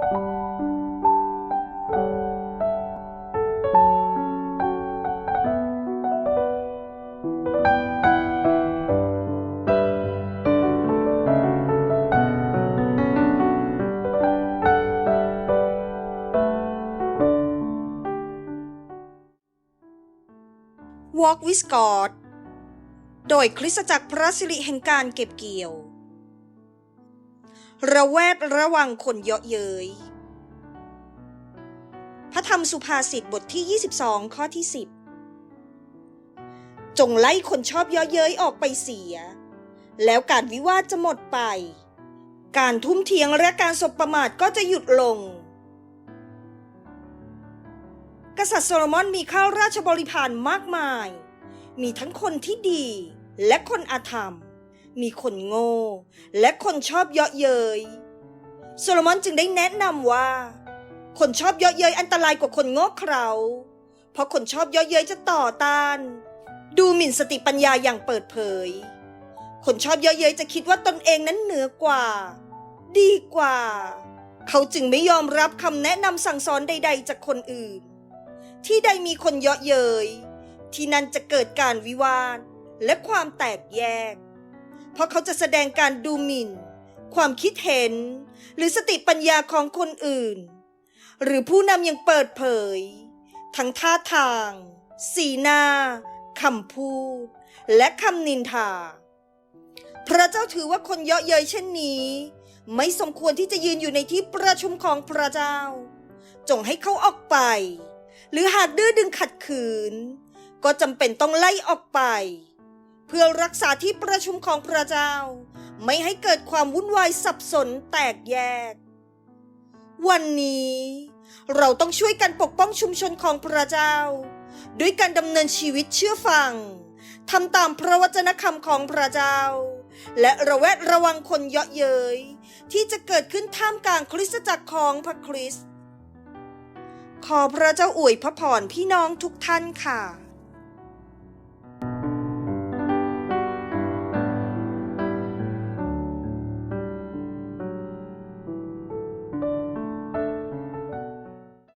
Walk with God โดยคริสตจักรพระสิริแห่งการเก็บเกี่ยว ระแวดระวังคนเยาะเย้ย พระธรรมสุภาษิตบทที่ 22 ข้อที่ 10 จงไล่คนชอบเยาะเย้ยออกไปเสีย แล้วการวิวาทจะหมดไป การทุ่มเทียงและการสบประมาทก็จะหยุดลง กษัตริย์โซโลมอนมีข้าราชบริพารมากมาย มีทั้งคนที่ดีและคนอาธรรม มีคนโง่ และคนชอบเยาะเย้ยโซโลมอนจึงได้แนะนำว่า คนชอบเยาะเย้ยอันตรายกว่าคนโง่เขลาเพราะคนชอบเยาะเย้ยจะต่อต้าน ดูหมิ่นสติปัญญาอย่างเปิดเผย คนชอบเยาะเย้ยจะคิดว่าตนเองนั้นเหนือกว่า ดีกว่า เขาจึงไม่ยอมรับคำแนะนำสั่งสอนใด ๆ จากคนอื่น ที่ใดมีคนเยาะเย้ยที่นั่นจะเกิดการวิวาทและความแตกแยก เพราะเขาจะแสดงการดูหมิ่น ความคิดเห็น หรือสติปัญญาของคนอื่น หรือผู้นำยังเปิดเผย ทั้งท่าทาง สีหน้าคำพูด และคำนินทา พระเจ้าถือว่าคนเยาะเย้ยเช่นนี้ ไม่สมควรที่จะยืนอยู่ในที่ประชุมของพระเจ้า จงให้เขาออกไป หรือหากดื้อดึงขัดขืน ก็จำเป็นต้องไล่ออกไป เพื่อรักษาที่ประชุมของพระเจ้า ไม่ให้เกิดความวุ่นวายสับสนแตกแยก วันนี้ เราต้องช่วยกันปกป้องชุมชนของพระเจ้า ด้วยการดำเนินชีวิตเชื่อฟังทำตามพระวจนะคำของพระเจ้า และระแวดระวังคนเยาะเย้ยที่จะเกิดขึ้นท่ามกลางคริสตจักรของพระคริสต์ขอพระเจ้าอวยพระพรพี่น้องทุกท่านค่ะ